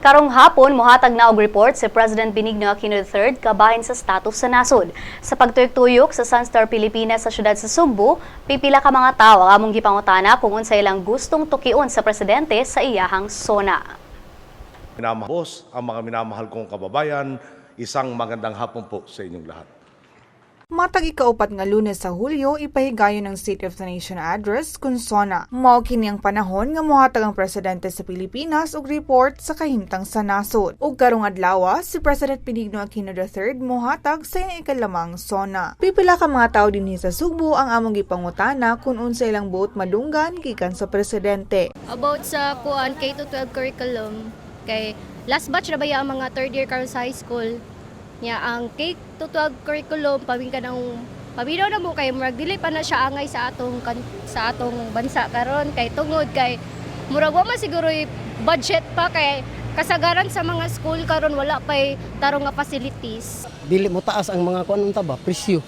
Karong hapon, muhatag na og report si President Benigno Aquino III kabahin sa status sa nasod. Sa pagtuyok-tuyok sa Sunstar Pilipinas sa syudad sa Sugbo, pipila ka mga tawo ang among gipangutana kung unsa ilang gustong tukion sa presidente sa iyahang sona. Minamahal boss, ang mga minamahal kong kababayan, isang magandang hapon po sa inyong lahat. Matag ikaupat nga lunes sa Hulyo, ipahigayon ng State of the Nation address kung sona. Mao kini ang panahon nga mohatag ang presidente sa Pilipinas og report sa kahimtang sa nasod. Ug karong adlaw, si President Benigno Aquino III mohatag sa iyang ikalamang sona. Pipila ka mga tawo dinhi sa Sugbo ang among gipangutana kung unsa ilang buot madunggan gikan sa presidente. about sa kuan K-12 curriculum kay last batch na ba yung mga third year karon sa high school nya ang K-12 curriculum pawing ka ng paminaw na mo kay murag dili pa na siya angay sa atong kan, sa atong bansa karon. Kay tungod kay murag wa man siguro budget pa kay kasagaran sa mga school karon wala pa tarong nga facilities. Dili mo taas ang mga kuan unta ba? Presyo.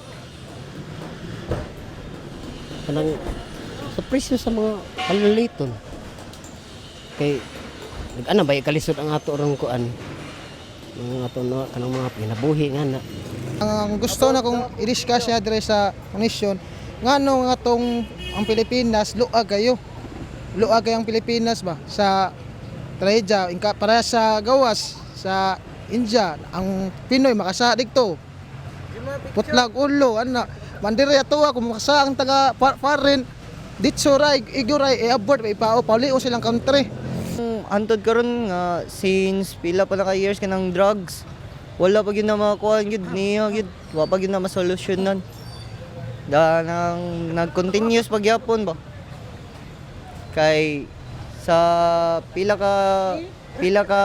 Kanang sa presyo sa mga kalaliton kay nag-ana ba ikalisod ang ato rong kuan mga ato no kanang mga pinabuhi nga na Ang gusto na kong i-discuss siya dire sa komisyon, nga no nga tong ang Pilipinas luag kayo. Luag kayo ang Pilipinas ba sa trahedya para sa gawas sa India ang Pinoy makasa dito. Putlag ulo ana mandiri ato kung makasa ang taga foreign ditso ray iguray i-abort pa ipao paulio silang country. Antod karon nga since pila pa na ka years kanang drugs wala pa gyud na makakuha gyud niya gyud wa pa gyud na masolusyonan. Da nang nag-continuous pagyapon ba? Kay sa pila ka pila ka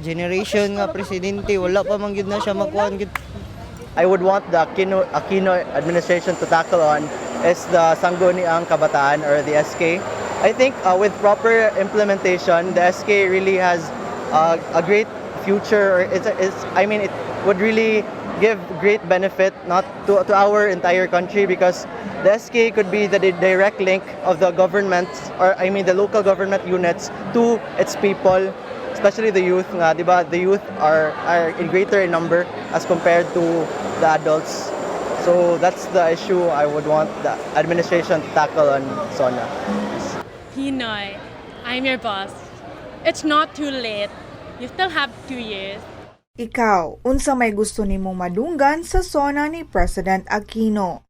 generation nga presidente wala pa man gyud na siya makuha gyud. I would want the Aquino, Aquino administration to tackle on is the Sangguniang Kabataan or the SK. I think uh, with proper implementation, the SK really has uh, a great future. It's, it's, I mean, it would really give great benefit not to, to our entire country because the SK could be the direct link of the government or I mean the local government units to its people especially the youth nga, di ba? The youth are are in greater in number as compared to the adults. So that's the issue I would want the administration to tackle on Sonia. Pinoy, I'm your boss. It's not too late. You still have two years. Ikaw, unsa may gusto nimong madunggan sa sona ni President Aquino?